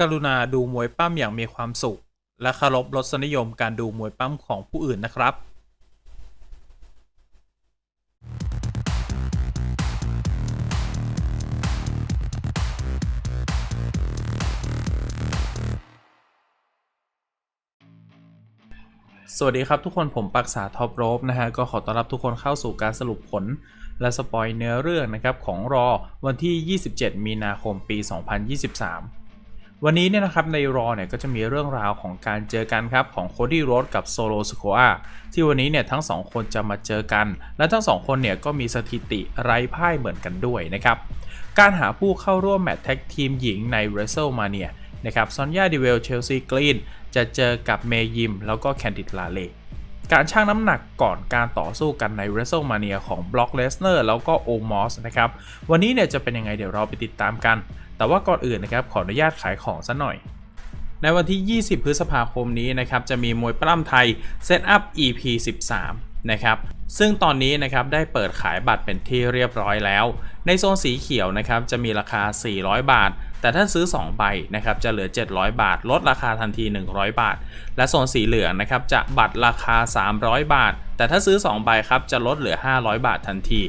กรุณาดูมวยปั้มอย่างมีความสุข และเคารพรสนิยมการดูมวยปั้มของผู้อื่นนะครับสวัสดีครับทุกคนผมปักษาท็อปโรบนะฮะ ก็ขอต้อนรับทุกคนเข้าสู่การสรุปผล และสปอยเนื้อเรื่องนะครับ ของรอวันที่ 27 มีนาคมปี 2023 วันนี้เนี่ยนะครับในรอเนี่ยก็จะมีเรื่องราวของการเจอกันครับของโคดี้โรดกับโซโลสโคอาที่วันนี้เนี่ยทั้งสองคนจะมาเจอกัน และทั้งสองคนเนี่ยก็มีสถิติไร้พ่ายเหมือนกันด้วยนะครับ การหาผู้เข้าร่วมแมตช์แท็กทีมหญิงใน WrestleMania นะครับซอนยาดิเวลเชลซีกรีนจะเจอกับเมยิม แล้วก็แคนดิดลาเลการชั่งน้ำหนักก่อนการต่อสู้กันใน WrestleMania ของบล็อกเลสเนอร์แล้วก็โอมอสนะครับวันนี้เนี่ยจะเป็นยังไงเดี๋ยวเราไปติดตามกัน แต่ว่าก่อนอื่นนะครับขออนุญาตขายของซะหน่อยในวันที่ 20 พฤษภาคมนี้นะครับจะมีมวยปล้ำไทยเซตอัพ EP 13 นะครับ ซึ่งตอนนี้นะครับได้เปิดขายบัตรเป็นที่เรียบร้อยแล้ว ในโซนสีเขียวนะครับจะมีราคา 400 บาท แต่ถ้าซื้อ 2 ใบนะครับจะเหลือ 700 บาท ลดราคาทันที 100 บาท และโซนสีเหลืองนะครับจะบัตรราคา 300 บาท แต่ถ้าซื้อ 2 ใบครับจะลดเหลือ 500 บาททันที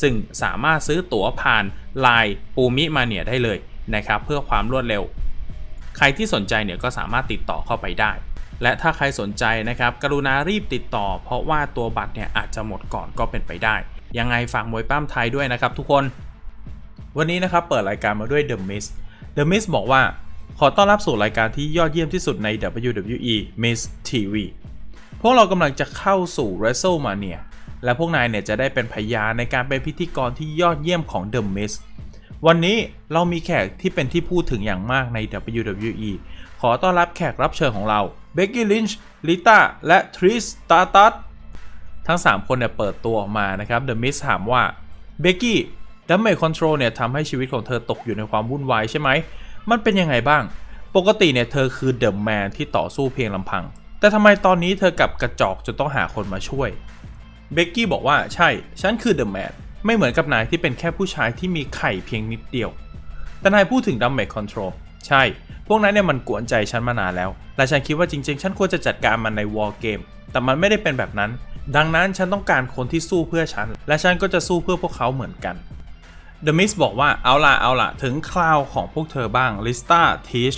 ซึ่งสามารถซื้อตั๋วผ่านไลน์ปูมิมาเนียได้เลย นะครับเพื่อความรวดเร็ว ใครที่สนใจเนี่ยก็สามารถติดต่อเข้าไปได้ และถ้าใครสนใจนะครับ กรุณารีบติดต่อ เพราะว่าตัวบัตรเนี่ยอาจจะหมดก่อนก็เป็นไปได้ ยังไงฝากมวยปั้มไทยด้วยนะครับทุกคน วันนี้นะครับเปิดรายการมาด้วย The Miz The Miz บอกว่าขอต้อนรับสู่รายการที่ยอดเยี่ยมที่สุดใน WWE Miz TV พวกเรากำลังจะเข้าสู่ WrestleMania และพวกนายเนี่ยจะได้เป็นพยานในการเป็นพิธีกรที่ยอดเยี่ยมของ The Miz วันนี้เรามีแขกที่เป็นที่พูดถึงอย่างมากใน WWE ขอต้อนรับแขกรับเชิญของเราเบ c กี้ลินช์ลิต้าและทริสตาตัสทั้ง 3 คนเนี่ยเปิดตัวออกมานะครับเดอะมิสถามว่าเบ c กี้ดัมเม c คอนโทรลเนี่ยทำให้ชีวิตของเธอตกอยู่ในความวุ่นวายใช่ไหม มันเป็นยังไงบ้าง ปกติเนี่ยเธอคือเดอะแมนที่ต่อสู้เพียงลำพัง แต่ทำไมตอนนี้เธอกลับกระจอกจนต้องหาคนมาช่วย เบกกี้บอกว่าใช่ ฉันคือเดอะแมน ไม่เหมือนกับนายที่เป็นแค่ผู้ชายที่มีไข่เพียงนิดเดียว แต่นายพูดถึงดัมเม c คอนโทรลใช่ พวกนั้นเนี่ยมันกวนใจฉันมานานแล้ว และฉันคิดว่าจริงๆ ฉันควรจะจัดการมันในวอลเกม แต่มันไม่ได้เป็นแบบนั้น ดังนั้นฉันต้องการคนที่สู้เพื่อฉัน และฉันก็จะสู้เพื่อพวกเขาเหมือนกัน The Mist บอกว่าเอาล่ะเอาล่ะถึงคราวของพวกเธอบ้างลิสตาทีช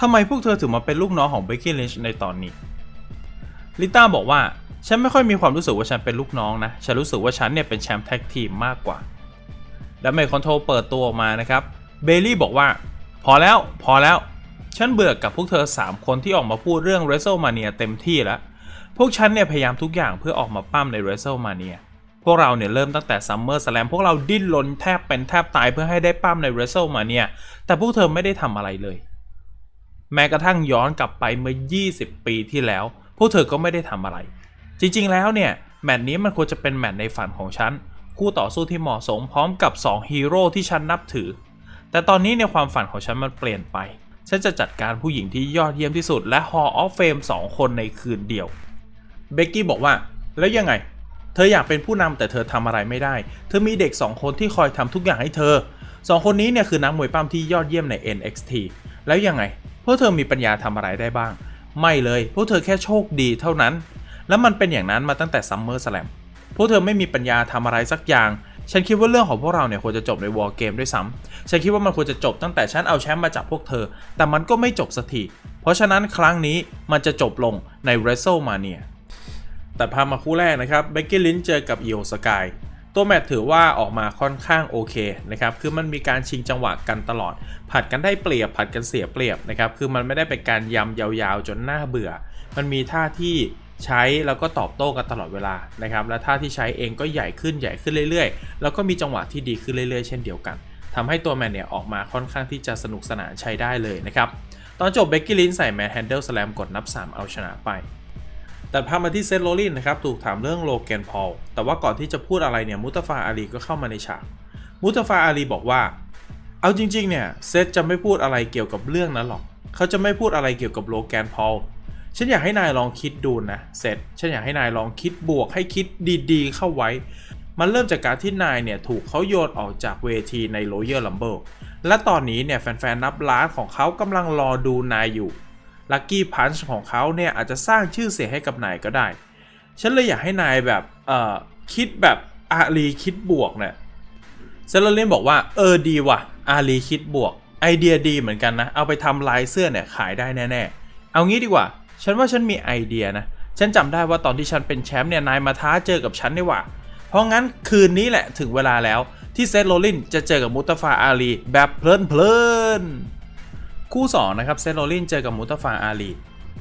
ทำไมพวกเธอถึงมาเป็นลูกน้องของเบ c กี้ลินช์ในตอนนี้ลิต้าบอกว่า ฉันไม่ค่อยมีความรู้สึกว่าฉันเป็นลูกน้องนะ ฉันรู้สึกว่าฉันเนี่ยเป็นแชมป์แท็กทีมมากกว่าดัมเม c คอนโทรเปิดตัวออกมานะครับ เบลลี่บอกว่า พอแล้วพอแล้ว ฉันเบื่อกับพวกเธอ 3 คนที่ออกมาพูดเรื่อง WrestleMania เต็มที่แล้ว พวกฉันเนี่ยพยายามทุกอย่างเพื่อออกมาปั้มใน WrestleMania พวกเราเนี่ยเริ่มตั้งแต่ Summer Slam พวกเราดิ้นรนแทบเป็นแทบตายเพื่อให้ได้ปั้มใน WrestleMania แต่พวกเธอไม่ได้ทำอะไรเลย แม้กระทั่งย้อนกลับไปเมื่อ 20 ปีที่แล้ว พวกเธอก็ไม่ได้ทำอะไร จริงๆ แล้วเนี่ย แมตช์นี้มันควรจะเป็นแมตช์ในฝันของฉัน คู่ต่อสู้ที่เหมาะสมพร้อมกับ 2 ฮีโร่ที่ฉันนับถือ แต่ตอนนี้ในความฝันของฉันมันเปลี่ยนไป ฉันจะจัดการผู้หญิงที่ยอดเยี่ยมที่สุด และ Hall of Fame 2 คนในคืนเดียว เบกกี้บอกว่า แล้วยังไง เธออยากเป็นผู้นำแต่เธอทำอะไรไม่ได้ เธอมีเด็ก 2 คนที่คอยทำทุกอย่างให้เธอ 2 คนนี้เนี่ยคือนักมวยปั้มที่ยอดเยี่ยมใน NXT แล้วยังไงพวกเธอมีปัญญาทำอะไรได้บ้าง ไม่เลย พวกเธอแค่โชคดีเท่านั้น แล้วมันเป็นอย่างนั้นมาตั้งแต่ Summer Slam พวกเธอไม่มีปัญญาทำอะไรสักอย่างฉันคิดว่าเรื่องของพวกเราเนี่ยควรจะจบในวอลเกมด้วยซ้ำฉันคิดว่ามันควรจะจบตั้งแต่ฉันเอาแชมป์มาจากพวกเธอ แต่มันก็ไม่จบสักที เพราะฉะนั้นครั้งนี้มันจะจบลงใน WrestleMania ตัดภาพมาคู่แรกนะครับเบกกี้ลินเจอกับอีโอสกายตัวแมตช์ถือว่าออกมาค่อนข้างโอเคนะครับ คือมันมีการชิงจังหวะกันตลอด ผัดกันได้เปรียบผัดกันเสียเปรียบนะครับ คือมันไม่ได้เป็นการยำยาวๆจนหน่าเบื่อ มันมีท่าที่ ใช้แล้วก็ตอบโต้กันตลอดเวลานะครับ และท่าที่ใช้เองก็ใหญ่ขึ้นใหญ่ขึ้นเรื่อยๆ แล้วก็มีจังหวะที่ดีขึ้นเรื่อยๆ เช่นเดียวกันทำให้ตัวแมนเนี่ยออกมาค่อนข้างที่จะสนุกสนานใช้ได้เลยนะครับ ตอนจบเบกกี้ลินใส่แมนแฮนเดิลสแลมกดนับ 3 เอาชนะไป แต่พามาที่เซตโรลลินนะครับถูกถามเรื่องโลแกนพอล แต่ว่าก่อนที่จะพูดอะไรเนี่ยมุตฟาอาลีก็เข้ามาในฉาก มุตฟาอาลีบอกว่า เอาจริงๆเนี่ยเซตจะไม่พูดอะไรเกี่ยวกับเรื่องนั้นหรอก เขาจะไม่พูดอะไรเกี่ยวกับโลแกนพอล ฉันอยากให้นายลองคิดดูนะเซตฉันอยากให้นายลองคิดบวกให้คิดดีๆ เข้าไว้ มันเริ่มจากการที่นายเนี่ยถูกเขาโยนออกจากเวทีใน Royal Rumble และตอนนี้เนี่ยแฟนๆนับล้านของเขากำลังรอดูนายอยู่ลัคกี้พันช์ของเขาเนี่ยอาจจะสร้างชื่อเสียงให้กับนายก็ได้ ฉันเลยอยากให้นายแบบเอ่อคิดแบบอาลีคิดบวกเนี่ยเซเลลินบอกว่าเออดีว่ะ อาลีคิดบวก ไอเดียดีเหมือนกันนะ เอาไปทำลายเสื้อเนี่ยขายได้แน่ๆ เอางี้ดีกว่า ฉันว่าฉันมีไอเดียนะ ฉันจำได้ว่าตอนที่ฉันเป็นแชมป์เนี่ยนายมาท้าเจอกับฉันนี่หว่า เพราะงั้นคืนนี้แหละถึงเวลาแล้วที่เซธโรลินจะเจอกับมุตฟาอาลีแบบเพลินเพลินคู่สองนะครับเซธโรลินเจอกับมุตฟาอาลี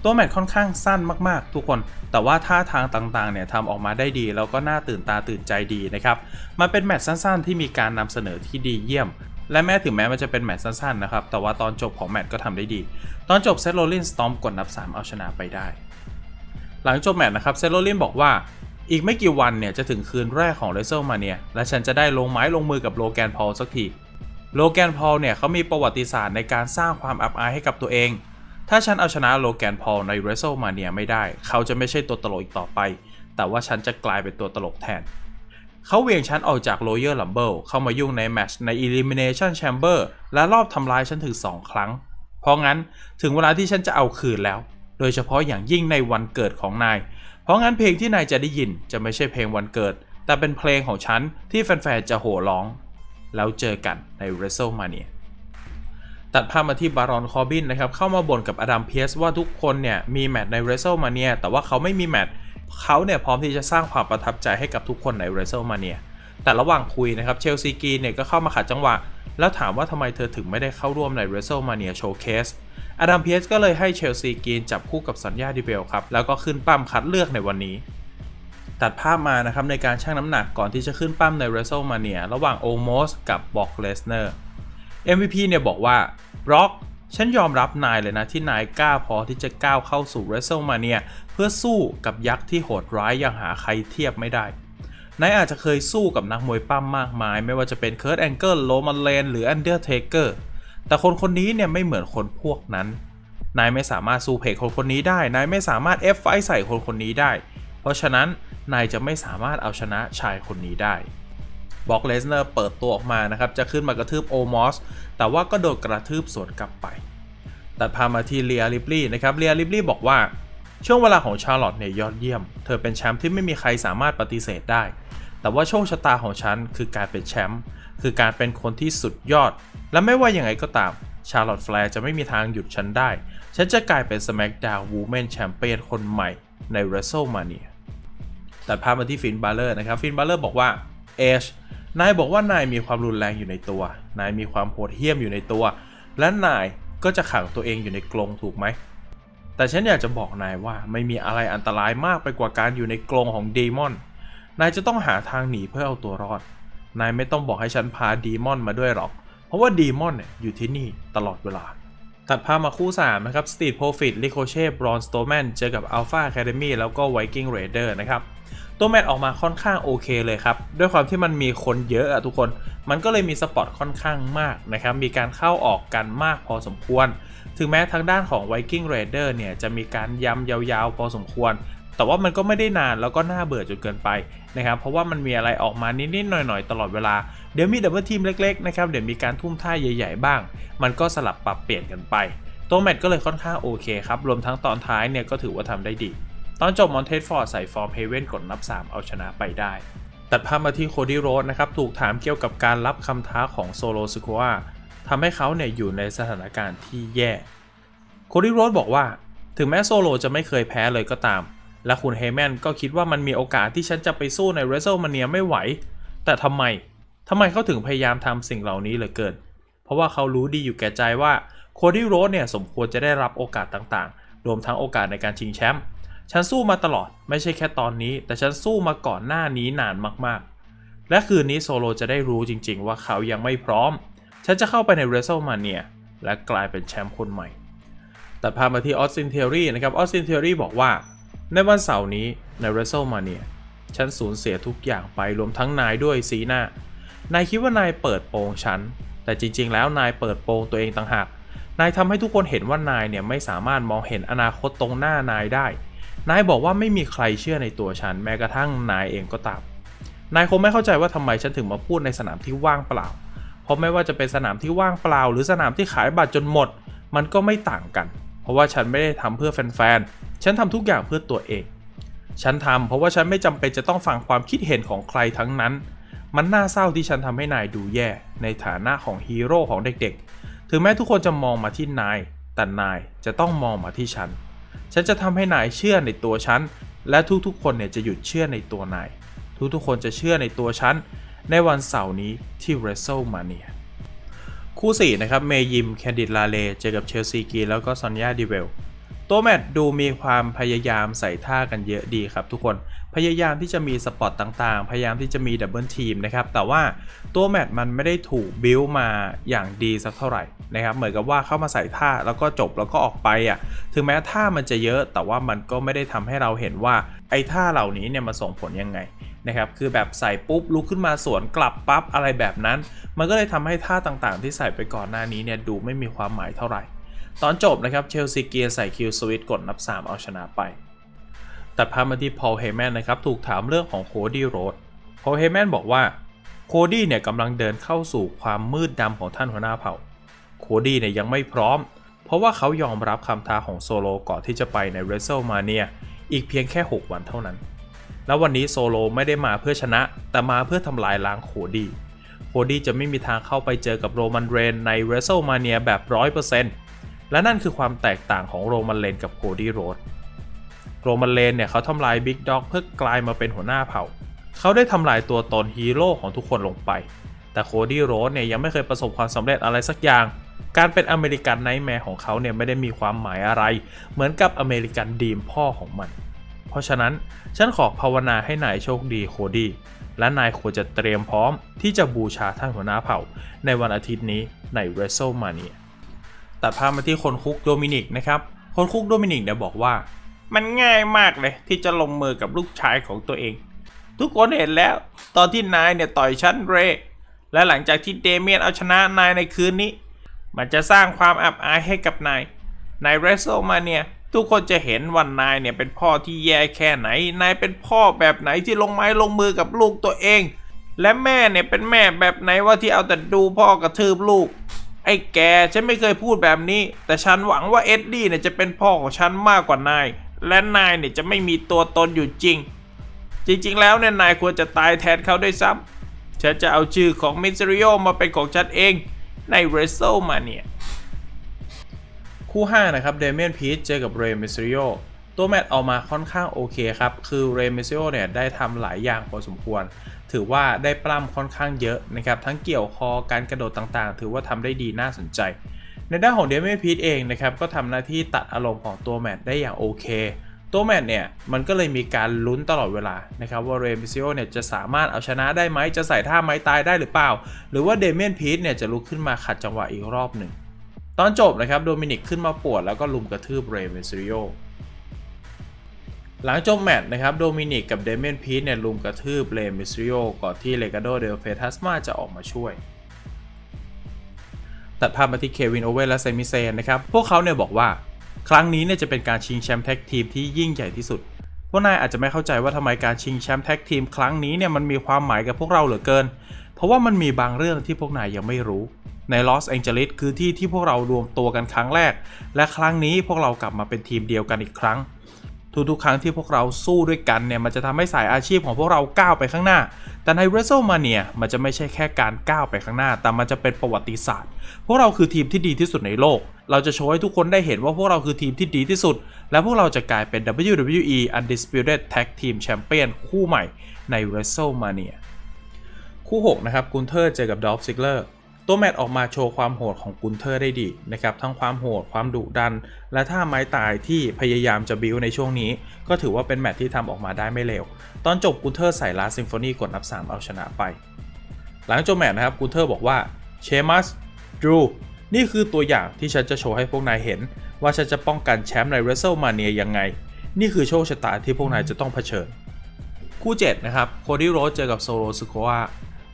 ตัวแมตช์ค่อนข้างสั้นมากๆ ทุกคน แต่ว่าท่าทางต่างๆเนี่ยทำออกมาได้ดีแล้วก็น่าตื่นตาตื่นใจดีนะครับ มันเป็นแมตช์สั้นๆ ที่มีการนำเสนอที่ดีเยี่ยม และแม้ถึงแม้มันจะเป็นแมตช์สั้นๆนะครับ แต่ว่าตอนจบของแมตช์ก็ทำได้ดี ตอนจบเซโรลินสตอมกดนับ 3 เอาชนะไปได้ หลังจบแมตช์นะครับเซโรลินบอกว่าอีกไม่กี่วันเนี่ยจะถึงคืนแรกของ w r e s t l e m a n i a และฉันจะได้ลงไม้ลงมือกับโลแกนพอลสักทีโลแกนพอลเนี่ยเขามีประวัติศาสตร์ในการสร้างความอับอายให้กับตัวเอง ถ้าฉันเอาชนะโลแกนพอลใน w r e s t l e m a n i a ไม่ได้ เขาจะไม่ใช่ตัวตลกอีกต่อไป แต่ว่าฉันจะกลายเป็นตัวตลกแทน เขาเหวี่ยงฉันออกจาก Royal Rumble เข้ามายุ่งในแมตช์ใน Elimination Chamber และรอบทำร้ายฉันถึง 2 ครั้ง เพราะงั้นถึงเวลาที่ฉันจะเอาคืนแล้ว โดยเฉพาะอย่างยิ่งในวันเกิดของนาย เพราะงั้นเพลงที่นายจะได้ยินจะไม่ใช่เพลงวันเกิด แต่เป็นเพลงของฉันที่แฟนๆจะโห่ร้อง แล้วเจอกันใน WrestleMania ตัดภาพมาที่บารอนคอร์บินนะครับเข้ามาบ่นกับอดัมเพียสว่าทุกคนเนี่ยมีแมตช์ใน WrestleMania แต่ว่าเขาไม่มีแมตช์ เขาเนี่ยพร้อมที่จะสร้างความประทับใจให้กับทุกคนใน WrestleMania แต่ระหว่างคุยนะครับเชลซีกรีนเนี่ยก็เข้ามาขัดจังหวะ แล้วถามว่าทำไมเธอถึงไม่ได้เข้าร่วมใน WrestleMania Showcase อดัมเพียสก็เลยให้เชลซีกรีนจับคู่กับสัญญาดิเบลครับ แล้วก็ขึ้นปั้มคัดเลือกในวันนี้ ตัดภาพมานะครับในการชั่งน้ำหนักก่อนที่จะขึ้นปั้มใน WrestleMania ระหว่างโอมอสกับบ r อกเลสเนอร์ MVP เนี่ยบอกว่าบล็อก ฉันยอมรับนายเลยนะที่นายกล้าพอที่จะก้าวเข้าสู่ WrestleMania เพื่อสู้กับยักษ์ที่โหดร้ายอย่างหาใครเทียบไม่ได้นายอาจจะเคยสู้กับนักมวยปั้มมากมาย ไม่ว่าจะเป็นเคิร์ t แองเกิลโ m มันเลนหรือ Undertaker แต่คนคนนี้เนี่ยไม่เหมือนคนพวกนั้น นายไม่สามารถสู้เพกคนคนนี้ได้ นายไม่สามารถเอฟไฟใส่คนคนนี้ได้ เพราะฉะนั้นนายจะไม่สามารถเอาชนะชายคนนี้ได้ บอกเลสเนอร์เปิดตัวออกมานะครับ จะขึ้นมากระทืบโอมอสแต่ว่าก็โดนกระทืบสวนกลับไป ตัดพามาที่เลียริปลี่นะครับเลียริปลี่บอกว่า ช่วงเวลาของชาร์ลอตเนี่ยยอดเยี่ยม เธอเป็นแชมป์ที่ไม่มีใครสามารถปฏิเสธได้ แต่ว่าโชคชะตาของฉันคือการเป็นแชมป์คือการเป็นคนที่สุดยอด และไม่ว่ายังไงก็ตามชาร์ลอตแฟร์จะไม่มีทางหยุดฉันได้ ฉันจะกลายเป็น SmackDown Women Champion คนใหม่ใน WrestleMania ตัดภาพมาที่ฟินบาเลอร์นะครับ ฟินบาเลอร์บอกว่า เอชนายบอกว่านายมีความรุนแรงอยู่ในตัว นายมีความโหดเหี้ยมอยู่ในตัว และนายก็จะขังตัวเองอยู่ในกรงถูกไหม แต่ฉันอยากจะบอกนายว่าไม่มีอะไรอันตรายมากไปกว่าการอยู่ในกรงของเดมอน นายจะต้องหาทางหนีเพื่อเอาตัวรอด นายไม่ต้องบอกให้ฉันพาเดมอนมาด้วยหรอก เพราะว่าเดมอนเนี่ยอยู่ที่นี่ตลอดเวลา ตัดภาพมาคู่ 3 นะครับ Street Profit Ricochet Braun Strowman เจอกับ Alpha Academy แล้วก็ Viking Raider นะครับ ตัวแมตออกมาค่อนข้างโอเคเลยครับ ด้วยความที่มันมีคนเยอะอะทุกคน มันก็เลยมีสปอตค่อนข้างมากนะครับ มีการเข้าออกกันมากพอสมควร ถึงแม้ทางด้านของ Viking Raider เนี่ยจะมีการย้ำยาวๆ พอสมควร แต่ว่ามันก็ไม่ได้นานแล้วก็น่าเบื่อจนเกินไปนะครับ เพราะว่ามันมีอะไรออกมานิดๆหน่อยๆ ตลอดเวลา เดี๋ยวมีดับเบิลทีมเล็กๆ นะครับ เดี๋ยวมีการทุ่มท่าใหญ่ ๆ บ้าง มันก็สลับปรับเปลี่ยนกันไป ตัวแมตก็เลยค่อนข้างโอเคครับ รวมทั้งตอนท้ายเนี่ยก็ถือว่าทำได้ดี ตอนจบมอนเทสฟอร์ดใส่ฟอร์มเฮเว่นกดนับ 3 เอาชนะไปได้ ตัดภาพมาที่โคดี้โรสนะครับ ถูกถามเกี่ยวกับการรับคำท้าของโซโลสควาทำให้เขาเนี่ยอยู่ในสถานการณ์ที่แย่ โคดี้โรสบอกว่า ถึงแม้โซโลจะไม่เคยแพ้เลยก็ตาม และคุณเฮแมนก็คิดว่ามันมีโอกาสที่ฉันจะไปสู้ใน w r e s t l e m a n i a ไม่ไหว แต่ทำไมทำไมเขาถึงพยายามทำสิ่งเหล่านี้เหลือเกิน เพราะว่าเขารู้ดีอยู่แก่ใจว่าโคดี้โรสเนี่ยสมควรจะได้รับโอกาสต่างๆ รวมทั้งโอกาสในการชิงแชมป์ ฉันสู้มาตลอด ไม่ใช่แค่ตอนนี้ แต่ฉันสู้มาก่อนหน้านี้นานมากๆ และคืนนี้โซโลจะได้รู้จริง ๆ ว่าเขายังไม่พร้อม ฉันจะเข้าไปใน WrestleMania และกลายเป็นแชมป์คนใหม่ตัดภาพมาที่ออสตินเทอรี่นะครับ ออสตินเทอรี่บอกว่า ในวันเสาร์นี้ใน WrestleMania ฉันสูญเสียทุกอย่างไปรวมทั้งนายด้วยสีหน้า นายคิดว่านายเปิดโปงฉัน แต่จริง ๆ แล้วนายเปิดโปงตัวเองต่างหาก นายทำให้ทุกคนเห็นว่านายเนี่ยไม่สามารถมองเห็นอนาคตตรงหน้านายได้ นายบอกว่าไม่มีใครเชื่อในตัวฉัน แม้กระทั่งนายเองก็ตาม นายคงไม่เข้าใจว่าทำไมฉันถึงมาพูดในสนามที่ว่างเปล่า เพราะไม่ว่าจะเป็นสนามที่ว่างเปล่า หรือสนามที่ขายบัตรจนหมด มันก็ไม่ต่างกัน เพราะว่าฉันไม่ได้ทำเพื่อแฟนๆ ฉันทำทุกอย่างเพื่อตัวเอง ฉันทำเพราะว่าฉันไม่จำเป็นจะต้องฟังความคิดเห็นของใครทั้งนั้น มันน่าเศร้าที่ฉันทำให้นายดูแย่ ในฐานะของฮีโร่ของเด็กๆ ถึงแม้ทุกคนจะมองมาที่นาย แต่นายจะต้องมองมาที่ฉัน ฉันจะทำให้นายเชื่อในตัวฉัน และทุกๆ คนเนี่ยจะหยุดเชื่อในตัวนาย ทุกๆ คนจะเชื่อในตัวฉัน ในวันเสาร์นี้ที่ WrestleMania คู่ 4 นะครับ เมยิม แคนดิดลาเล เจอกับเชลซีกีแล้วก็ซอนยาดีเวล ตัวแมตช์ดูมีความพยายามใส่ท่ากันเยอะดีครับทุกคนพยายามที่จะมีสปอตต่างๆ พยายามที่จะมีดับเบิลทีมนะครับ แต่ว่าตัวแมตช์มันไม่ได้ถูกบิวมาอย่างดีสักเท่าไหร่นะครับ เหมือนกับว่าเข้ามาใส่ท่าแล้วก็จบแล้วก็ออกไปอะ ถึงแม้ท่ามันจะเยอะ แต่ว่ามันก็ไม่ได้ทำให้เราเห็นว่าไอ้ท่าเหล่านี้เนี่ยมาส่งผลยังไงนะครับ คือแบบใส่ปุ๊บลุกขึ้นมาสวนกลับปั๊บอะไรแบบนั้น มันก็เลยทำให้ท่าต่างๆ ที่ใส่ไปก่อนหน้านี้เนี่ยดูไม่มีความหมายเท่าไหร่ ตอนจบนะครับเชลซีเกียร์ใส่คิวสวิตกดนับ 3 เอาชนะไป ตัดภาพมาที่พอลเฮแมนนะครับถูกถามเรื่องของโคดี้โรดพอลเฮแมนบอกว่าโคดี้เนี่ยกำลังเดินเข้าสู่ความมืดดำของท่านหัวหน้าเผ่าโคดี้เนี่ยยังไม่พร้อม เพราะว่าเขายอมรับคำท้าของโซโลก่อนที่จะไปใน w r e s t l e m a n i a อีกเพียงแค่ 6 วันเท่านั้น แล้ววันนี้โซโลไม่ได้มาเพื่อชนะ แต่มาเพื่อทำลายล้างโคดี้โคดี้จะไม่มีทางเข้าไปเจอกับโรมันเรนใน w r e s t l e m a n i a แบบ 100% และนั่นคือความแตกต่างของโรมันเรนกับโคดี้โรดโรมันเรนเนี่ยเขาทำลายบิ๊กด็อกเพื่อกลายมาเป็นหัวหน้าเผ่า เขาได้ทำลายตัวตนฮีโร่ของทุกคนลงไป แต่โคดี้โรดเนี่ยยังไม่เคยประสบความสำเร็จอะไรสักอย่าง การเป็นอเมริกันไนท์แมร์ของเขาเนี่ยไม่ได้มีความหมายอะไร เหมือนกับอเมริกันดีมพ่อของมัน เพราะฉะนั้นฉันขอภาวนาให้นายโชคดีโคดี้และนายควรจะเตรียมพร้อมที่จะบูชาท่านหัวหน้าเผ่า ในวันอาทิตย์นี้ใน WrestleMania ตัดภาพมาที่คนคุกโดมินิกนะครับ คนคุกโดมินิกเนี่ยบอกว่า มันง่ายมากเลยที่จะลงมือกับลูกชายของตัวเอง ทุกคนเห็นแล้ว ตอนที่นายเนี่ยต่อยฉันเร และหลังจากที่เดเมียนเอาชนะนายในคืนนี้ มันจะสร้างความอับอายให้กับนายในเรสโซมาเนี่ยทุกคนจะเห็นว่านายเนี่ยเป็นพ่อที่แย่แค่ไหน นายเป็นพ่อแบบไหนที่ลงไม้ลงมือกับลูกตัวเอง และแม่เนี่ยเป็นแม่แบบไหนว่าที่เอาแต่ดูพ่อกระทืบลูก ไอ้แกฉันไม่เคยพูดแบบนี้ แต่ฉันหวังว่าเอ็ดดี้เนี่ยจะเป็นพ่อของฉันมากกว่านาย และนายเนี่ยจะไม่มีตัวตนอยู่จริง จริง ๆ แล้วเนี่ยนายควรจะตายแทนเขาด้วยซ้ำฉันจะเอาชื่อของมิสซิริโอมาเป็นของฉันเองในเรสโซมาเนี่ยคู่ 5 นะครับเดเมียนพีชเจอกับเรมิสซิริโอตัวแมตช์ออกมาค่อนข้างโอเคครับ คือเรมิสซิริโอเนี่ยได้ทำหลายอย่างพอสมควร ถือว่าได้ปล้ำค่อนข้างเยอะนะครับ ทั้งเกี่ยวคอการกระโดดต่างๆ ถือว่าทำได้ดีน่าสนใจ ในด้านของเดเมีพีชเองนะครับ ก็ทำหน้าที่ตัดอารมณ์ของตัวแมตได้อย่างโอเค ตัวแมตเนี่ยมันก็เลยมีการลุ้นตลอดเวลานะครับว่าเรมิซิโอเนี่ยจะสามารถเอาชนะได้ไหมจะใส่ท่าไม้ตายได้หรือเปล่า หรือว่าเดเมียนพีชเนี่ยจะลุกขึ้นมาขัดจังหวะอีกรอบหนึ่งตอนจบนะครับโดมินิกขึ้นมาปวดแล้วก็ลุมกระทืบเรมิซิโอ หลังจบแมตช์นะครับโดมินิกกับเดเมนพีทเนี่ยลุมกระทืบเรย์มิสซิริโอก่อนที่เลกาโดเดลเฟทัสมาจะออกมาช่วย ตัดภาพมาที่เควินโอเวนและเซมิเซนนะครับ พวกเขาเนี่ยบอกว่า ครั้งนี้เนี่ยจะเป็นการชิงแชมป์แท็กทีมที่ยิ่งใหญ่ที่สุด พวกนายอาจจะไม่เข้าใจว่าทำไมการชิงแชมป์แท็กทีมครั้งนี้เนี่ยมันมีความหมายกับพวกเราเหลือเกิน เพราะว่ามันมีบางเรื่องที่พวกนายยังไม่รู้ในลอสแองเจลิสคือที่ที่พวกเรารวมตัวกันครั้งแรก และครั้งนี้พวกเรากลับมาเป็นทีมเดียวกันอีกครั้ง ทุกๆ ครั้งที่พวกเราสู้ด้วยกันเนี่ยมันจะทำให้สายอาชีพของพวกเราก้าวไปข้างหน้า แต่ใน WrestleMania มันจะไม่ใช่แค่การก้าวไปข้างหน้า แต่มันจะเป็นประวัติศาสตร์ พวกเราคือทีมที่ดีที่สุดในโลก เราจะโชว์ให้ทุกคนได้เห็นว่าพวกเราคือทีมที่ดีที่สุด และพวกเราจะกลายเป็น WWE Undisputed Tag Team Champion คู่ใหม่ใน WrestleMania คู่ 6 นะครับกุนเทอร์เจอกับดอฟซิกเลอร์ ตัวแมตออกมาโชว์ความโหดของกุนเทอร์ได้ดีนะครับทั้งความโหดความดุดัน และท่าไม้ตายที่พยายามจะบิวในช่วงนี้ ก็ถือว่าเป็นแมตที่ทำออกมาได้ไม่เลวตอนจบกุนเทอร์ใส่ลาซิมโฟนีกดนับ 3 เอาชนะไป หลังจบแมตนะครับกุนเทอร์บอกว่าเชมัสดรูนี่คือตัวอย่างที่ฉันจะโชว์ให้พวกนายเห็น ว่าฉันจะป้องกันแชมป์ใน WrestleMania ยังไง นี่คือโชคชะตาที่พวกนายจะต้องเผชิญ คู่ 7 นะครับโคดี้โรสเจอกับโซโลสโควา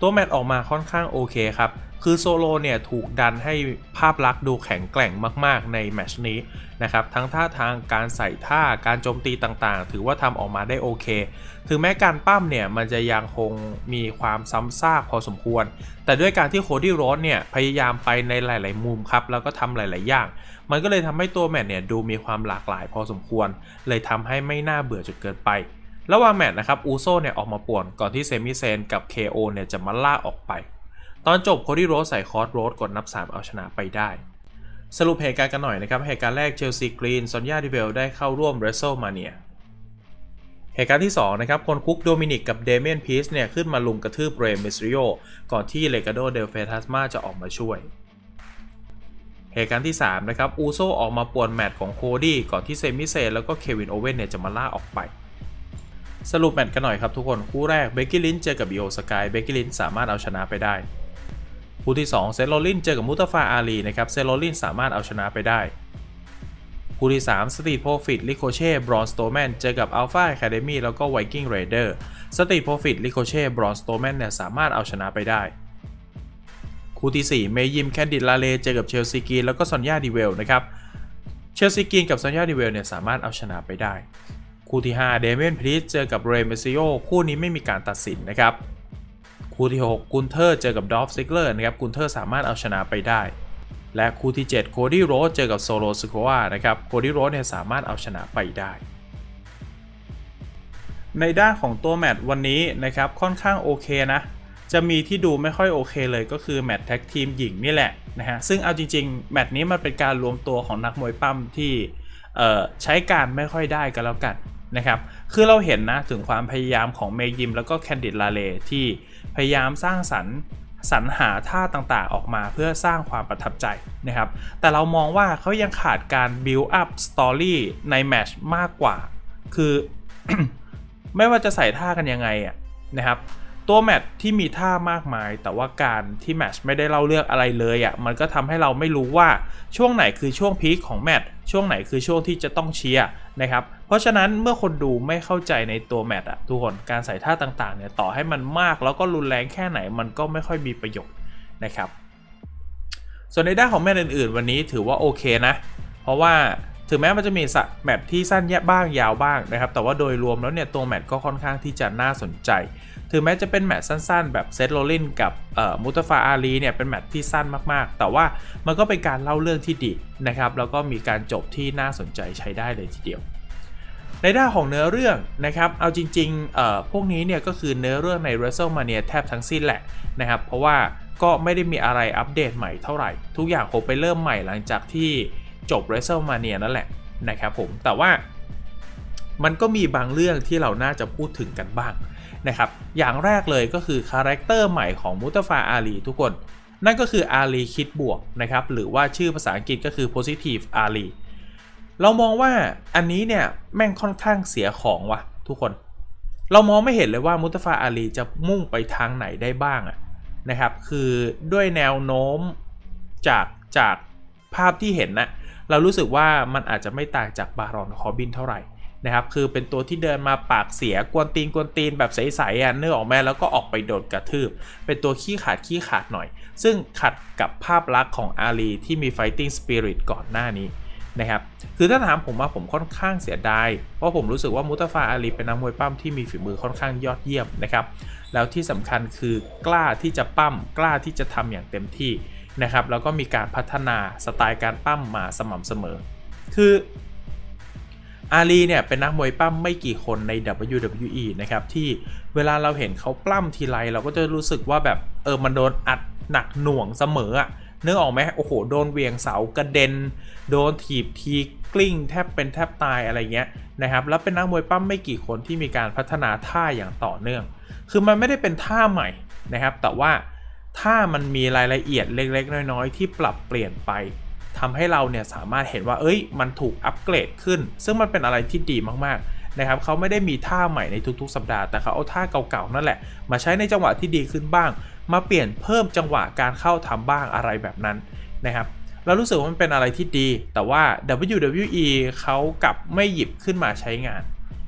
ตัวแมตช์ออกมาค่อนข้างโอเคครับ คือโซโลเนี่ยถูกดันให้ภาพลักษณ์ดูแข็งแกร่งมากๆในแมตช์นี้นะครับ ทั้งท่าทางการใส่ท่าการโจมตีต่างๆ ถือว่าทำออกมาได้โอเค ถึงแม้การปั้มเนี่ยมันจะยังคงมีความซ้ำซากพอสมควร แต่ด้วยการที่โคดี้โรสเนี่ยพยายามไปในหลาย ๆ มุมครับ แล้วก็ทำหลาย ๆ อย่าง มันก็เลยทำให้ตัวแมตช์เนี่ยดูมีความหลากหลายพอสมควร เลยทำให้ไม่น่าเบื่อจนเกินไป ระหว่างแมตช์นะครับอูโซเนี่ยออกมาป่วนก่อนที่เซมิเซนกับ KO เนี่ยจะมาล่าออกไป ตอนจบโคดี้โรสใส่คอร์สโรสกดนับ 3 เอาชนะไปได้ สรุปเหตุการณ์กันหน่อยนะครับเหตุการณ์แรกเชลซีกรีนซอนยาดิเวลได้เข้าร่วม w r e s t l e m a n i a เหตุการณ์ที่2นะครับคนคุกโดมินิกกับเดเมียนพีซเนี่ยขึ้นมาลุมกระทืบเรมิสริโอก่อนที่เลกาโดเดลเฟทัสมาจะออกมาช่วยเหตุการณ์ที่3นะครับอูโซออกมาป่วนแมตช์ของโคดี้ก่อนที่เซมิเซนแล้วก็เควินโอเว่นเนี่ยจะมาล่าออกไป สรุปแมตช์กันหน่อยครับทุกคน คู่แรกเบกกี้ลินเจอกับบิโอสกายเบกกี้ลินสามารถเอาชนะไปได้ คู่ที่ 2 เซโรลินเจอกับมุตฟาอาลีนะครับเซโรลินสามารถเอาชนะไปได้ คู่ที่ 3 สตีทโปรฟิตลิโคเช่บรอนสโตแมนเจอกับอัลฟา a คเดมี่แล้วก็ไวกิ้งเรเดอร์สตีทโปรฟิตลิโคเช่บรอนสโตแมนเนี่ยสามารถเอาชนะไปได้คู่ที่ 4 เมยิมแคนดิดลาเลเจอกับเชลซีกีนแล้วก็ซอนยาดีเวลนะครับเชลซีกีนกับซอนยาดีเวลเนี่ยสามารถเอาชนะไปได้ คู่ที่ 5 เดเมนพรีสเจอกับเรเมซิโอคู่นี้ไม่มีการตัดสินนะครับ คู่ที่ 6 กุนเทอร์เจอกับดอฟซิกเลอร์นะครับ กุนเทอร์สามารถเอาชนะไปได้ และคู่ที่ 7 โคดี้โรสเจอกับโซโลสโควานะครับ โคดี้โรสเนี่ยสามารถเอาชนะไปได้ ในด้านของตัวแมตช์วันนี้นะครับค่อนข้างโอเคนะ จะมีที่ดูไม่ค่อยโอเคเลยก็คือแมตช์แท็กทีมหญิงนี่แหละนะฮะ ซึ่งเอาจริงๆแมตช์นี้มันเป็นการรวมตัวของนักมวยปั้มที่ใช้การไม่ค่อยได้กันแล้วกัน นะครับ คือเราเห็นนะถึงความพยายามของเมยิมแล้วก็แคนดิดลาเลที่พยายามสร้างสรรค์สรรหาท่าต่างๆออกมาเพื่อสร้างความประทับใจนะครับ แต่เรามองว่าเขายังขาดการ build up story ในแมชมากกว่า คือ ไม่ว่าจะใส่ท่ากันยังไงอะนะครับ ตัวแมตช์ที่มีท่ามากมาย แต่ว่าการที่แมชไม่ได้เล่าเรื่องอะไรเลยอะ่ะ มันก็ทำให้เราไม่รู้ว่าช่วงไหนคือช่วงพีคของแมตช์ช่วงไหนคือช่วงที่จะต้องเชียร์ นะครับเพราะฉะนั้นเมื่อคนดูไม่เข้าใจในตัวแมตช์อะทุกคนการใส่ท่าต่างๆเนี่ยต่อให้มันมากแล้วก็รุนแรงแค่ไหนมันก็ไม่ค่อยมีประโยชน์นะครับ ส่วนในด้านของแมตช์อื่นๆ วันนี้ถือว่าโอเคนะ เพราะว่าถึงแม้มันจะมีแมตช์ที่สั้นแยะบ้างยาวบ้างนะครับ แต่ว่าโดยรวมแล้วเนี่ยตัวแมตช์ก็ค่อนข้างที่จะน่าสนใจ ถึงแม้จะเป็นแมตช์สั้นๆ แบบเซตโรลินกับมุตฟาอาลีเนี่ยเป็นแมตช์ที่สั้นมากๆ แต่ว่ามันก็เป็นการเล่าเรื่องที่ดีนะครับ แล้วก็มีการจบที่น่าสนใจใช้ได้เลยทีเดียว ในด้านของเนื้อเรื่องนะครับ เอาจริงๆพวกนี้เนี่ยก็คือเนื้อเรื่องใน WrestleMania แทบทั้งสิ้นแหละนะครับ เพราะว่าก็ไม่ได้มีอะไรอัปเดตใหม่เท่าไหร่ ทุกอย่างคงไปเริ่มใหม่หลังจากที่จบ WrestleMania นั่นแหละนะครับผม แต่ว่ามันก็มีบางเรื่องที่เราน่าจะพูดถึงกันบ้าง นะครับ อย่างแรกเลยก็คือคาแรคเตอร์ใหม่ของมุตฟาอาลีทุกคน นั่นก็คืออาลีคิดบวกนะครับ หรือว่าชื่อภาษาอังกฤษก็คือ positive อาลีเรามองว่าอันนี้เนี่ยแม่งค่อนข้างเสียของวะทุกคน เรามองไม่เห็นเลยว่ามุตฟาอาลีจะมุ่งไปทางไหนได้บ้างอะนะครับ คือด้วยแนวโน้มจากจากภาพที่เห็นนะเรารู้สึกว่ามันอาจจะไม่ต่างจากบารอนคอบินเท่าไหร่ นะครับคือเป็นตัวที่เดินมาปากเสียกวนตีนกวนตีนแบบใสๆอะเนื้อออกมาแล้วก็ออกไปโดนกระทืบ เป็นตัวขี้ขาดขี้ขาดหน่อย ซึ่งขัดกับภาพลักษณ์ของอาลีที่มี fighting spirit ก่อนหน้านี้นะครับคือถ้าถามผมว่าผมค่อนข้างเสียดาย เพราะผมรู้สึกว่ามุตฟาอาลีเป็นนักมวยปั้มที่มีฝีมือค่อนข้างยอดเยี่ยมนะครับ แล้วที่สำคัญคือกล้าที่จะปั้มกล้าที่จะทำอย่างเต็มที่นะครับ แล้วก็มีการพัฒนาสไตล์การปั้มมาสม่ำเสมอ คือ อาลีเนี่ยเป็นนักมวยปั้มไม่กี่คนใน WWE นะครับที่เวลาเราเห็นเขาปล้ำทีไรเราก็จะรู้สึกว่าแบบเออมันโดนอัดหนักหน่วงเสมออะนึกออกไหมโอ้โหโดนเวียงเสากระเด็น โดนถีบทีกลิ้งแทบเป็นแทบตายอะไรเงี้ยนะครับแล้วเป็นนักมวยปั้มไม่กี่คนที่มีการพัฒนาท่าอย่างต่อเนื่อง คือมันไม่ได้เป็นท่าใหม่นะครับ แต่ว่าถ้ามันมีรายละเอียดเล็กๆ น้อยๆ ที่ปรับเปลี่ยนไป ทำให้เราเนี่ยสามารถเห็นว่า เอ้ย มันถูกอัปเกรดขึ้น ซึ่งมันเป็นอะไรที่ดีมากๆนะครับเขาไม่ได้มีท่าใหม่ในทุกๆ สัปดาห์ แต่เขาเอาท่าเก่าๆ นั่นแหละ มาใช้ในจังหวะที่ดีขึ้นบ้าง มาเปลี่ยนเพิ่มจังหวะการเข้าทำบ้างอะไรแบบนั้นนะครับเรารู้สึกว่ามันเป็นอะไรที่ดี แต่ว่า WWE เขากลับไม่หยิบขึ้นมาใช้งาน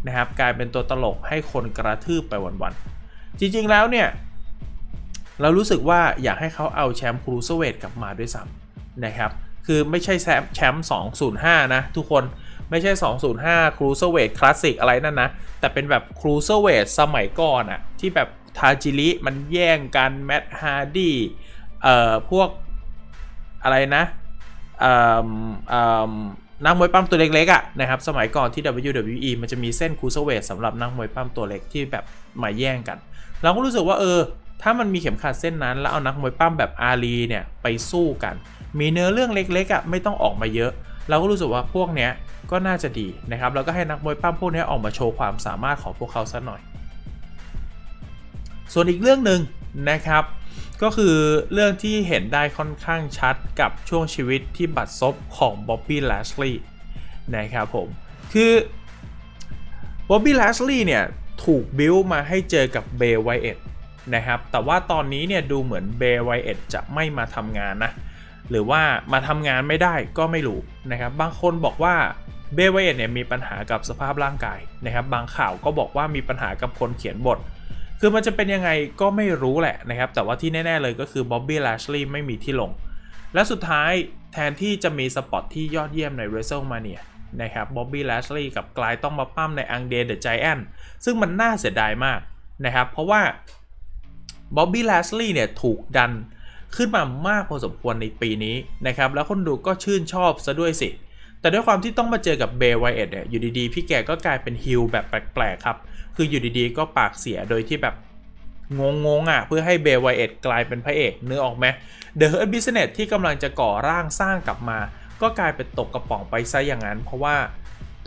นะครับ กลายเป็นตัวตลกให้คนกระทืบไปวันๆ จริงๆ แล้วเนี่ย เรารู้สึกว่าอยากให้เขาเอาแชมป์ครูเซเวทกลับมาด้วยซ้ำนะครับ คือไม่ใช่แชมป์แชมป์205 นะ ทุกคนไม่ใช่ 205ครูเซเวทคลาสสิกอะไรนั่นนะ แต่เป็นแบบครูเซเวทสมัยก่อนอะที่แบบทาจิริมันแย่งกันแมตฮาร์ดี้เอ่อ พวกอะไรนะเอ่อเอ่อนักมวยปั้มตัวเล็กๆอะนะครับ สมัยก่อนที่ WWE มันจะมีเส้นครูเซเวทสำหรับนักมวยปั้มตัวเล็กที่แบบมาแย่งกัน เราก็รู้สึกว่าเออ ถ้ามันมีเข็มขัดเส้นนั้น แล้วเอานักมวยปั้มแบบอาลีเนี่ยไปสู้กัน มีเนื้อเรื่องเล็กๆอะไม่ต้องออกมาเยอะ เราก็รู้สึกว่าพวกเนี้ยก็น่าจะดีนะครับแล้วก็ให้นักมวยปั้มพวกนี้ออกมาโชว์ความสามารถของพวกเขาสักหน่อย ส่วนอีกเรื่องหนึ่งนะครับ ก็คือเรื่องที่เห็นได้ค่อนข้างชัดกับช่วงชีวิตที่บัดซบของบ๊อบบี้แลชลีย์นะครับผม คือบ๊อบบี้แลชลีย์เนี่ยถูกบิวมาให้เจอกับเบย์ไวเอ็ด นะครับ แต่ว่าตอนนี้เนี่ยดูเหมือนเบย์ไวเอ็ดจะไม่มาทำงานนะ หรือว่ามาทำงานไม่ได้ก็ไม่รู้นะครับ บางคนบอกว่าเบย์ไวเอ็ดเนี่ยมีปัญหากับสภาพร่างกายนะครับ บางข่าวก็บอกว่ามีปัญหากับคนเขียนบท คือมันจะเป็นยังไงก็ไม่รู้แหละนะครับ แต่ว่าที่แน่ ๆ เลยก็คือบ๊อบบี้ l ลชลีย์ไม่มีที่ลง และสุดท้ายแทนที่จะมีสปอตที่ยอดเยี่ยมใน WrestleMania นะครับบ๊อบบี้ l ลชลีย์กับกลายต้องมาปั้มในอังเด e เดอะไจแอนซึ่งมันน่าเสียดายมากนะครับ เพราะว่า บ๊อบบี้ l ลชลีย์เนี่ยถูกดันขึ้นมามากพอสมควรในปีนี้นะครับ แล้วคนดูก็ชื่นชอบซะด้วยสิ แต่ด้วยความที่ต้องมาเจอกับเบย์ไวเอ็ดเนี่ยอยู่ดีๆ พี่แกก็กลายเป็นฮิลแบบแปลกๆครับ คืออยู่ดีๆ ก็ปากเสียโดยที่แบบงงๆอะ เพื่อให้เบย์ไวเอ็ดกลายเป็นพระเอกเนื้อออกไหมเดอะเฮิร์ b บิสเนสที่กำลังจะก่อร่างสร้างกลับมา ก็กลายเป็นตกกระป๋องไปซะอย่างนั้น เพราะว่า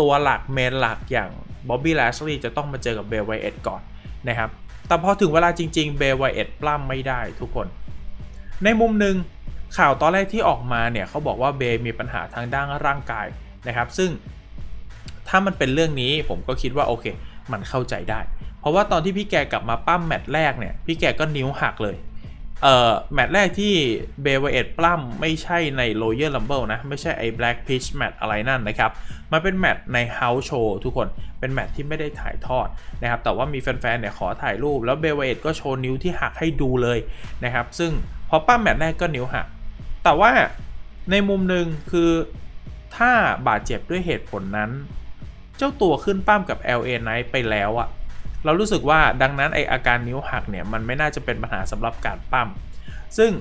ตัวหลักเมนหลักอย่างบ๊อบบี้แลชลีย์จะต้องมาเจอกับเบย์ไวเอ็ดก่อนนะครับ แต่พอถึงเวลาจริง ๆ เบย์ไวเอ็ดปล้ำไม่ได้ทุกคน ในมุมหนึ่งข่าวตอนแรกที่ออกมาเนี่ยเขาบอกว่าเบย์มีปัญหาทางด้านร่างกายนะครับ ซึ่งถ้ามันเป็นเรื่องนี้ผมก็คิดว่าโอเค มันเข้าใจได้ เพราะว่าตอนที่พี่แกกลับมาปั้มแมตช์แรกเนี่ยพี่แกก็นิ้วหักเลย เอ่อแมตช์แรกที่เบย์ไวเอ็ดปล้ำไม่ใช่ใน Royal Rumble นะ ไม่ใช่ไอ้ Black Pitch แมตช์อะไรนั่นนะครับ มันเป็นแมตช์ใน House Show ทุกคนเป็นแมตช์ที่ไม่ได้ถ่ายทอดนะครับ แต่ว่ามีแฟนๆเนี่ยขอถ่ายรูป แล้วเบย์ไวเอ็ดก็โชว์นิ้วที่หักให้ดูเลยนะครับ ซึ่งพอปั้มแมตช์แรกก็นิ้วหัก แต่ว่าในมุมหนึ่งคือถ้าบาดเจ็บด้วยเหตุผลนั้น เจ้าตัวขึ้นปั้มกับ LA Knight ไปแล้วอะ เรารู้สึกว่าดังนั้นไออาการนิ้วหักเนี่ยมันไม่น่าจะเป็นปัญหาสำหรับการปั้ม ซึ่ง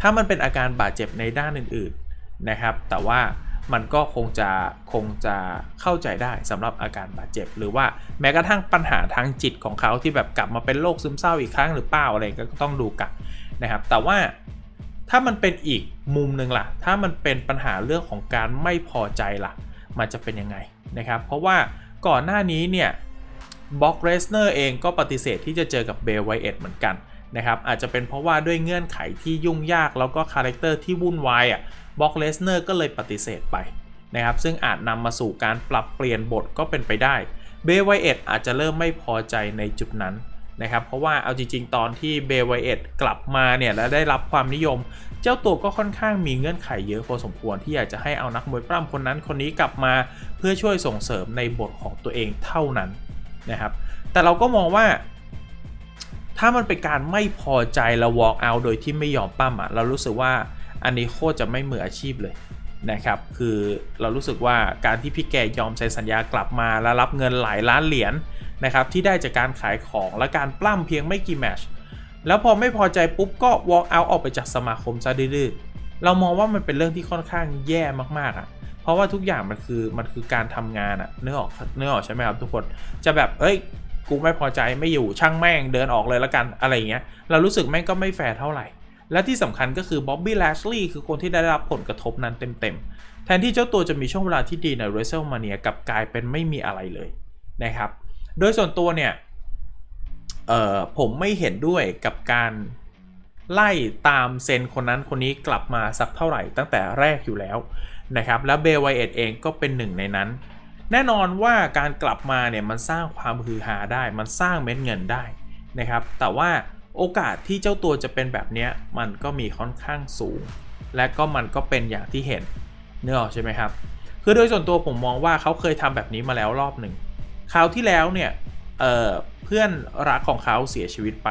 ถ้ามันเป็นอาการบาดเจ็บในด้านอื่นๆนะครับ แต่ว่ามันก็คงจะคงจะเข้าใจได้สำหรับอาการบาดเจ็บ หรือว่าแม้กระทั่งปัญหาทางจิตของเขาที่แบบกลับมาเป็นโรคซึมเศร้าอีกครั้งหรือเปล่าอะไรก็ต้องดูกันนะครับ แต่ว่าถ้ามันเป็นอีกมุมหนึ่งล่ะ ถ้ามันเป็นปัญหาเรื่องของการไม่พอใจล่ะ มันจะเป็นยังไงนะครับ เพราะว่าก่อนหน้านี้เนี่ย บ็อกเรสเนอร์เองก็ปฏิเสธที่จะเจอกับเบลไวเอ็ดเหมือนกันนะครับอาจจะเป็นเพราะว่าด้วยเงื่อนไขที่ยุ่งยากแล้วก็คาแรคเตอร์ที่วุ่นวายอะบ็อกเลสเนอร์ก็เลยปฏิเสธไปนะครับซึ่งอาจนำมาสู่การปรับเปลี่ยนบทก็เป็นไปได้เบลไวเอ็ดอาจจะเริ่มไม่พอใจในจุดนั้นนะครับเพราะว่าเอาจริงๆ ตอนที่เบลไวเอ็ดกลับมาเนี่ยและได้รับความนิยม เจ้าตัวก็ค่อนข้างมีเงื่อนไขเยอะพอสมควรที่อยากจะให้เอานักมวยปล้ำคนนั้นคนนี้กลับมา เพื่อช่วยส่งเสริมในบทของตัวเองเท่านั้น นะครับ แต่เราก็มองว่า ถ้ามันเป็นการไม่พอใจแล้ว walk out โดยที่ไม่ยอมปั้มอะเรารู้สึกว่าอันนี้โคตรจะไม่มืออาชีพเลยนะครับ คือเรารู้สึกว่าการที่พี่แกยอมเซ็นสัญญากลับมาแล้วรับเงินหลายล้านเหรียญนะครับที่ได้จากการขายของและการปล้ำเพียงไม่กี่แมชแล้วพอไม่พอใจปุ๊บก็ walk out ออกไปจากสมาคมซะดื้อๆเรามองว่ามันเป็นเรื่องที่ค่อนข้างแย่มากๆอะ ราะว่าทุกอย่างมันคือมันคือการทำงานอะเนึกอออกเนึกอออกใช่ไหมครับทุกคนจะแบบเอ้ยกูไม่พอใจไม่อยู่ช่างแม่งเดินออกเลยละกันอะไรเงี้ยเรารู้สึกแม่งก็ไม่แฟร์เท่าไหร่ และที่สำคัญก็คือบ๊อบบี้แลชลีย์คือคนที่ได้รับผลกระทบนั้นเต็มๆ แทนที่เจ้าตัวจะมีช่วงเวลาที่ดีใน WrestleMania กลับกลายเป็นไม่มีอะไรเลยนะครับ โดยส่วนตัวเนี่ยเอ่อผมไม่เห็นด้วยกับการไล่ตามเซนคนนั้นคนนี้กลับมาสักเท่าไหร่ตั้งแต่แรกอยู่แล้ว นะครับและเบลไวเอ็ดเองก็เป็นหนึ่งในนั้น แน่นอนว่าการกลับมาเนี่ยมันสร้างความฮือฮาได้ มันสร้างเม็ดเงินได้นะครับ แต่ว่าโอกาสที่เจ้าตัวจะเป็นแบบนี้มันก็มีค่อนข้างสูง และก็มันก็เป็นอย่างที่เห็นเนื้อออกใช่ไหมครับ คือโดยส่วนตัวผมมองว่าเขาเคยทำแบบนี้มาแล้วรอบหนึ่งคราวที่แล้วเนี่ยเเพื่อนรักของเขาเสียชีวิตไป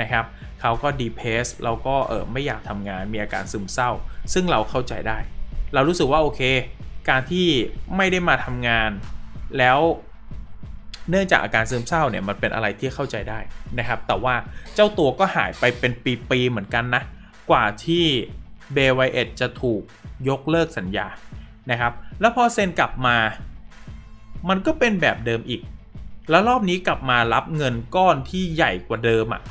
นะครับ เขาก็ดีเพสแล้วก็เออไม่อยากทำงานมีอาการซึมเศร้า ซึ่งเราเข้าใจได้ เรารู้สึกว่าโอเค การที่ไม่ได้มาทำงานแล้วเนื่องจากอาการซึมเศร้าเนี่ยมันเป็นอะไรที่เข้าใจได้นะครับ แต่ว่าเจ้าตัวก็หายไปเป็นปีๆเหมือนกันนะ กว่าที่เบย์ไวเอ็ดจะถูกยกเลิกสัญญานะครับ แล้วพอเซ็นกลับมา มันก็เป็นแบบเดิมอีก แล้วรอบนี้กลับมารับเงินก้อนที่ใหญ่กว่าเดิมอะ่ะ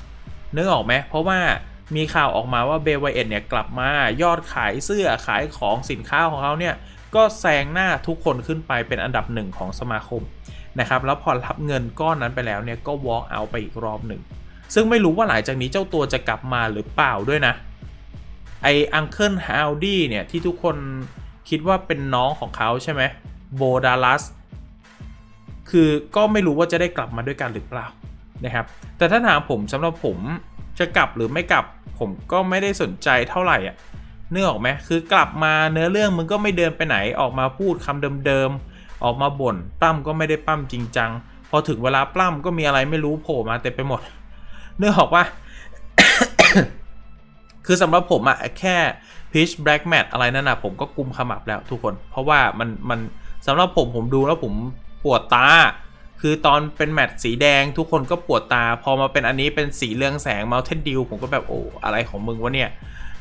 นึกออกไหมเพราะว่า มีข่าวออกมาว่าเบย์ไวเอ็ดเนี่ยกลับมายอดขายเสื้อขายของสินค้าของเขาเนี่ยก็แซงหน้าทุกคนขึ้นไปเป็นอันดับหนึ่งของสมาคมนะครับแล้วพอรับเงินก้อนนั้นไปแล้วเนี่ยก็ walk out ไปอีกรอบหนึ่ง ซึ่งไม่รู้ว่าหลังจากนี้เจ้าตัวจะกลับมาหรือเปล่าด้วยนะ ไออังเคิลฮาวดี้เนี่ยที่ทุกคนคิดว่าเป็นน้องของเขาใช่ไหมโบดาลัสคือก็ไม่รู้ว่าจะได้กลับมาด้วยกันหรือเปล่านะครับ แต่ถ้าถามผมสำหรับผมจะกลับหรือไม่กลับ ผมก็ไม่ได้สนใจเท่าไหร่อะเนื้อออกไหมคือกลับมาเนื้อเรื่องมึงก็ไม่เดินไปไหนออกมาพูดคำเดิมๆออกมาบ่นปล้ำก็ไม่ได้ปล้ำจริงจังพอถึงเวลาปล้ำก็มีอะไรไม่รู้โผล่มาเต็มไปหมดเนื้อออกว่า คือสำหรับผมอะแค่ pitch black Mat อะไรนั่นนะผมก็กุมขมับแล้วทุกคน เพราะว่ามันมันสำหรับผมผมดูแล้วผมปวดตา คือตอนเป็นแมตสีแดงทุกคนก็ปวดตา พอมาเป็นอันนี้เป็นสีเรืองแสง Mountain Dew ผมก็แบบโอ้อะไรของมึงวะเนี่ย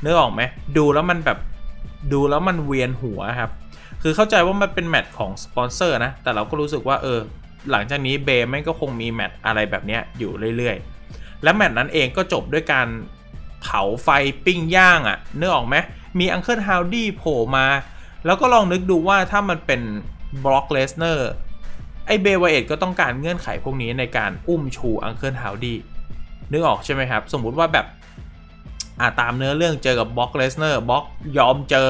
เนื้อออกไหมดูแล้วมันแบบดูแล้วมันเวียนหัวครับ คือเข้าใจว่ามันเป็นแมตของสปอนเซอร์นะ แต่เราก็รู้สึกว่าเออ หลังจากนี้เบย์แม่งก็คงมีแมตอะไรแบบนี้อยู่เรื่อยๆ และแมตนั้นเองก็จบด้วยการเผาไฟปิ้งย่างอะ่ะนึกออกไหมมีอังเคิลฮาวดี้โผล่มา แล้วก็ลองนึกดูว่าถ้ามันเป็นบล็อกเลสเนอร์ ไอเบย์ไวเอ็ดก็ต้องการเงื่อนไขพวกนี้ในการอุ้มชูอังเคิลฮาวดี้นึกออกใช่ไหมครับ สมมุติว่าแบบอ่าตามเนื้อเรื่องเจอกับบล็อกเลสเนอร์บล็อกยอมเจอ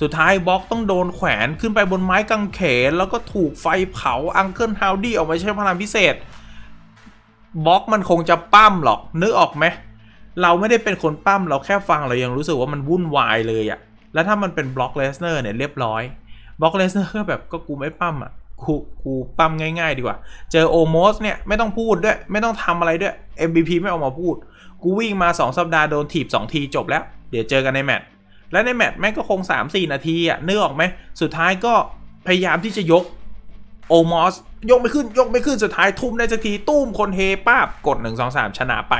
สุดท้ายบล็อกต้องโดนแขวนขึ้นไปบนไม้กางเขน แล้วก็ถูกไฟเผาอังเคิลฮาวดี้ออกมาใช้พลังพิเศษบล็อกมันคงจะปั้มหรอกนึกออกไหมเราไม่ได้เป็นคนปั้มเราแค่ฟังเรายังรู้สึกว่ามันวุ่นวายเลยอะแล้วถ้ามันเป็นบล็อกเลสเนอร์เนี่ยเรียบร้อยบล็อกเลสเนอร์ก็แบบก็กูไม่ปั้มอะ กูกูปั้มง่ายๆ ดีกว่า เจอโอโมสเนี่ยไม่ต้องพูดด้วย ไม่ต้องทำอะไรด้วย MVP ไม่ออกมาพูด กูวิ่งมา 2 สัปดาห์โดนถีบ 2 ทีจบแล้ว เดี๋ยวเจอกันในแมตช์และในแมตช์แม่งก็คง 3-4 นาทีอะนึกออกไหม สุดท้ายก็พยายามที่จะยกโอมอสยกไม่ขึ้นยกไม่ขึ้นสุดท้ายทุ่มได้สักทีตุ้มคนเฮป้าบกด 1 2 3 ชนะไป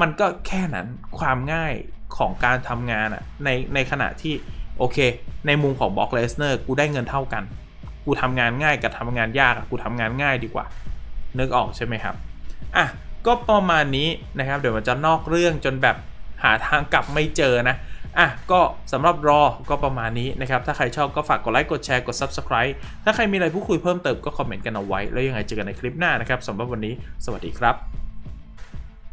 มันก็แค่นั้นความง่ายของการทำงานอะในในขณะที่โอเค ในมุมของบ็อกเลสเนอร์กูได้เงินเท่ากัน กูทำงานง่ายกับทำงานยากกูทำงานง่ายดีกว่า นึกออกใช่ไหมครับอะก็ประมาณนี้นะครับ เดี๋ยวมันจะนอกเรื่องจนแบบหาทางกลับไม่เจอนะอะก็สำหรับรอก็ประมาณนี้นะครับ ถ้าใครชอบก็ฝากกดไลค์กดแชร์กด Subscribe ถ้าใครมีอะไรพูดคุยเพิ่มเติมก็คอมเมนต์กันเอาไว้ แล้วยังไงเจอกันในคลิปหน้านะครับสำหรับวันนี้ สวัสดีครับ